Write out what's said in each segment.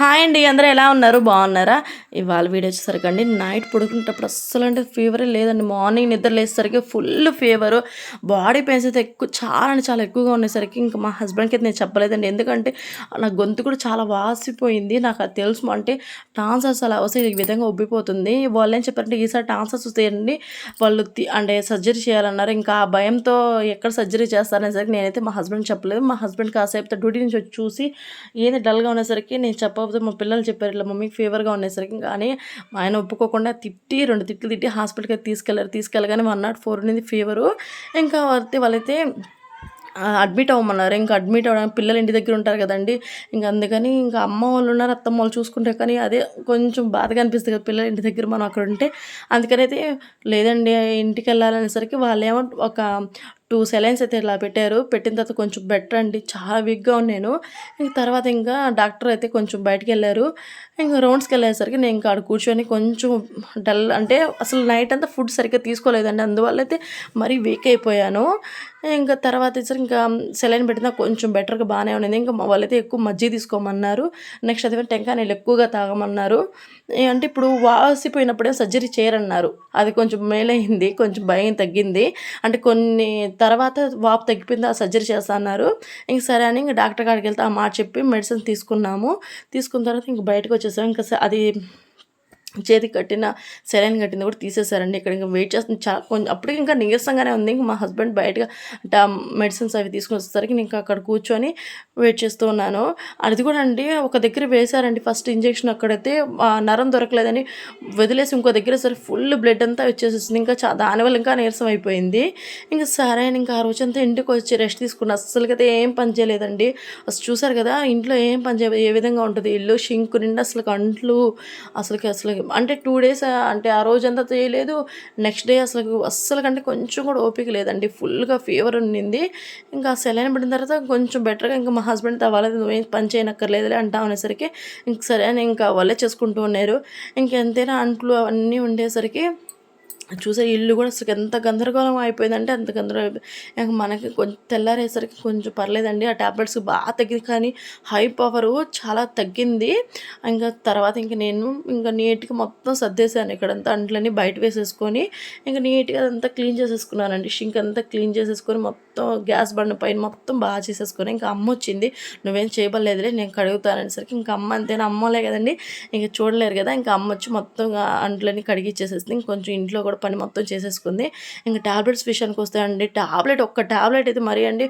Hi అండి అందరూ ఎలా ఉన్నారు? బాగున్నారా? ఇవాళ వీడియో వచ్చేసరికి అండి నైట్ పడుకునేటప్పుడు అస్సలు అంటే ఫీవరే లేదండి. మార్నింగ్ నిద్ర లేసేసరికి ఫుల్ ఫీవర్ బాడీ పెయిన్స్ అయితే ఎక్కువ చాలా అంటే చాలా ఎక్కువగా ఉండేసరికి ఇంకా మా హస్బెండ్కి అయితే నేను చెప్పలేదండి. ఎందుకంటే నా గొంతు కూడా చాలా వాసిపోయింది. నాకు అది తెలుసు అంటే టాన్సర్స్ అలా వస్తే ఈ విధంగా ఉబ్బిపోతుంది. వాళ్ళు ఏం చెప్పారంటే ఈసారి టాన్సర్స్ వస్తాయండి వాళ్ళు అంటే సర్జరీ చేయాలన్నారు. ఇంకా ఆ భయంతో ఎక్కడ సర్జరీ చేస్తారనేసరికి నేనైతే మా హస్బెండ్ చెప్పలేదు. మా హస్బెండ్ కాసేపు డ్యూటీ నుంచి వచ్చి చూసి ఏది డల్గా ఉండేసరికి నేను కాకపోతే మా పిల్లలు చెప్పారు ఇట్లా మమ్మీకి ఫీవర్గా ఉండేసరికి కానీ మా ఆయన ఒప్పుకోకుండా తిట్టి రెండు తిట్లు తిట్టి హాస్పిటల్కి తీసుకెళ్ళారు. తీసుకెళ్ళారు తీసుకెళ్ళగానే వన్ నాట్ ఫోర్ ఉన్నది ఫీవరు ఇంకా అయితే వాళ్ళైతే అడ్మిట్ అవ్వమన్నారు. ఇంకా అడ్మిట్ అవ్వడానికి పిల్లలు ఇంటి దగ్గర ఉంటారు కదండి. ఇంకా అందుకని ఇంకా అమ్మ వాళ్ళు ఉన్నారు అత్తమ్మ వాళ్ళు చూసుకుంటే కానీ అదే కొంచెం బాధగా అనిపిస్తుంది కదా పిల్లలు ఇంటి దగ్గర మనం అక్కడ ఉంటే. అందుకని అయితే లేదండి ఇంటికి వెళ్ళాలనేసరికి వాళ్ళేమో ఒక టూ సెలైన్స్ అయితే ఇలా పెట్టారు. పెట్టిన తర్వాత కొంచెం బెటర్ అండి. చాలా వీక్గా ఉన్నాను ఇంక తర్వాత ఇంకా డాక్టర్ అయితే కొంచెం బయటకు వెళ్ళారు. ఇంకా రౌండ్స్కి వెళ్ళేసరికి నేను ఇంకా ఆడ కూర్చొని కొంచెం డల్ అంటే అసలు నైట్ అంతా ఫుడ్ సరిగ్గా తీసుకోలేదండి. అందువల్ల అయితే మరీ వీక్ అయిపోయాను. ఇంకా తర్వాత ఇచ్చారు ఇంకా సెలైన్ పెట్టినా కొంచెం బెటర్గా బాగానే ఉన్నది. ఇంకా మా వాళ్ళైతే ఎక్కువ మజ్జిగ తీసుకోమన్నారు. నెక్స్ట్ అదే టెంకాయ నీళ్ళు ఎక్కువగా తాగమన్నారు. ఏ అంటే ఇప్పుడు వాసిపోయినప్పుడే సర్జరీ చేయరన్నారు. అది కొంచెం మేలైంది కొంచెం భయం తగ్గింది. అంటే కొన్ని తర్వాత వాపు తగ్గిపోయింది ఆ సర్జరీ చేస్తా అన్నారు ఇంక సరే అని ఇంకా డాక్టర్ కాడికి వెళ్తే ఆ మాట చెప్పి మెడిసిన్ తీసుకున్నాము. తీసుకున్న తర్వాత ఇంక బయటకు వచ్చేసాం. ఇంకా అది చేతికి కట్టిన సెలైన్ కట్టింది కూడా తీసేశారండి. ఇక్కడ ఇంకా వెయిట్ చేస్తుంది. చాలా కొంచెం అప్పటికి ఇంకా నీరసంగానే ఉంది. ఇంకా మా హస్బెండ్ బయటగా అంటే మెడిసిన్స్ అవి తీసుకుని వచ్చేసరికి నేను ఇంకా అక్కడ కూర్చొని వెయిట్ చేస్తూ ఉన్నాను. అది కూడా అండి ఒక దగ్గర వేశారండి. ఫస్ట్ ఇంజెక్షన్ అక్కడైతే నరం దొరకలేదని వదిలేసి ఇంకో దగ్గర సరే ఫుల్ బ్లడ్ అంతా వచ్చేసేసింది. ఇంకా చా దానివల్ల ఇంకా నీరసం అయిపోయింది. ఇంకా సరే అని ఇంకా ఆ రోజు అంతా ఇంటికి వచ్చి రెస్ట్ తీసుకున్నా. అస్సలు అయితే ఏం పని చేయలేదండి. అసలు చూసారు కదా ఇంట్లో ఏం పని చేయ ఏ విధంగా ఉంటుంది? ఇల్లు షింక్ నిండా అసలు అంట్లు అసలుకి అసలు అంటే టూ డేస్ అంటే ఆ రోజంతా చేయలేదు. నెక్స్ట్ డే అసలు అస్సలు కంటే కొంచెం కూడా ఓపిక లేదండి. ఫుల్గా ఫీవర్ ఉండింది. ఇంకా సెలైన్ పడిన తర్వాత కొంచెం బెటర్గా ఇంకా మా హస్బెండ్ అవ్వాలి నువ్వేం పని చేయనక్కర్లేదులే అంటా అనేసరికి ఇంక సరే అని ఇంకా వాళ్ళే చేసుకుంటూ ఉన్నారు. ఇంకెంతైనా అంట్లు అవన్నీ ఉండేసరికి చూసే ఇల్లు కూడా అసలు ఎంత గందరగోళం అయిపోయిందంటే అంత గందరగోళం అయిపోయింది. ఇంకా మనకి కొంచెం తెల్లారేసరికి కొంచెం పర్లేదండి. ఆ ట్యాబ్లెట్స్ బాగా తగ్గింది కానీ హై పవర్ చాలా తగ్గింది. ఇంకా తర్వాత ఇంక నేను ఇంకా నీట్గా మొత్తం సర్దేశాను ఇక్కడంతా అంట్లన్నీ బయట వేసేసుకొని. ఇంకా నీట్గా అదంతా క్లీన్ చేసేసుకున్నానండి. షింక్ అంతా క్లీన్ చేసేసుకొని మొత్తం గ్యాస్ బండ పైన మొత్తం బాగా చేసేసుకొని ఇంకా అమ్మ వచ్చింది. నువ్వేం చేయబడలేదులే నేను కడుగుతాననేసరికి ఇంకా అమ్మ అంతేనా అమ్మలే కదండి. ఇంకా చూడలేరు కదా ఇంకా అమ్మ వచ్చి మొత్తం అంట్లన్నీ కడిగిచ్చేసేసింది. ఇంకొంచెం ఇంట్లో కూడా పని మొత్తం చేసేసుకుంది. ఇంకా టాబ్లెట్స్ విషయానికి వస్తే అండి టాబ్లెట్ ఒక్క టాబ్లెట్ అయితే మరీ అండి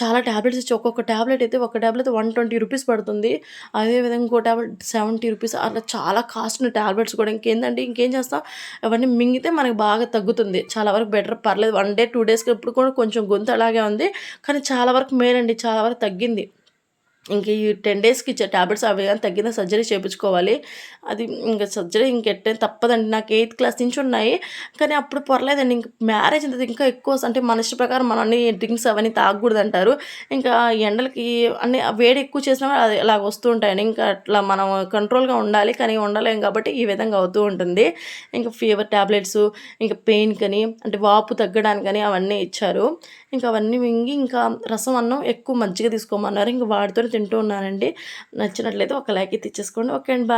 చాలా టాబ్లెట్స్ ఇచ్చి ఒక్కొక్క టాబ్లెట్ అయితే ఒక టాబ్లెట్ వన్ ట్వంటీ రూపీస్ పడుతుంది. అదేవిధంగా ఇంకో టాబ్లెట్ సెవెంటీ రూపీస్ అలా చాలా కాస్ట్ టాబ్లెట్స్ కూడా. ఇంకేందండి ఇంకేం చేస్తాం? అవన్నీ మింగితే మనకి బాగా తగ్గుతుంది. చాలా వరకు బెటర్ పర్లేదు. వన్ డే టూ డేస్కి ఇప్పుడు కూడా కొంచెం గొంతు అలాగే ఉంది. కానీ చాలా వరకు మేలండి చాలా వరకు తగ్గింది. ఇంక ఈ టెన్ డేస్కి ఇచ్చే ట్యాబ్లెట్స్ అవి కానీ తగ్గిన సర్జరీ చేయించుకోవాలి అది ఇంకా సర్జరీ ఇంకెట్టే తప్పదండి. నాకు ఎయిత్ క్లాస్ నుంచి ఉన్నాయి. కానీ అప్పుడు పర్లేదండి. ఇంక మ్యారేజ్ అంత ఇంకా ఎక్కువ అంటే మన ఇష్ట ప్రకారం మనం అన్ని డ్రింక్స్ అవన్నీ తాగకూడదు అంటారు ఇంకా ఎండలకి అన్ని వేడి ఎక్కువ చేసినా అది అలా వస్తూ ఉంటాయండి. ఇంకా అట్లా మనం కంట్రోల్గా ఉండాలి. కానీ ఉండలేం కాబట్టి ఈ విధంగా అవుతూ ఉంటుంది. ఇంకా ఫీవర్ ట్యాబ్లెట్స్ ఇంకా పెయిన్ కానీ అంటే వాపు తగ్గడానికని అవన్నీ ఇచ్చారు. ఇంకా అవన్నీ మింగి ఇంకా రసం అన్నం ఎక్కువ మంచిగా తీసుకోమన్నారు. ఇంకా వాటితో తింటూ ఉన్నానండి. నచ్చినట్లయితే ఒక లైక్ ఇచ్చేసుకోండి. ఓకే అండి బాయ్.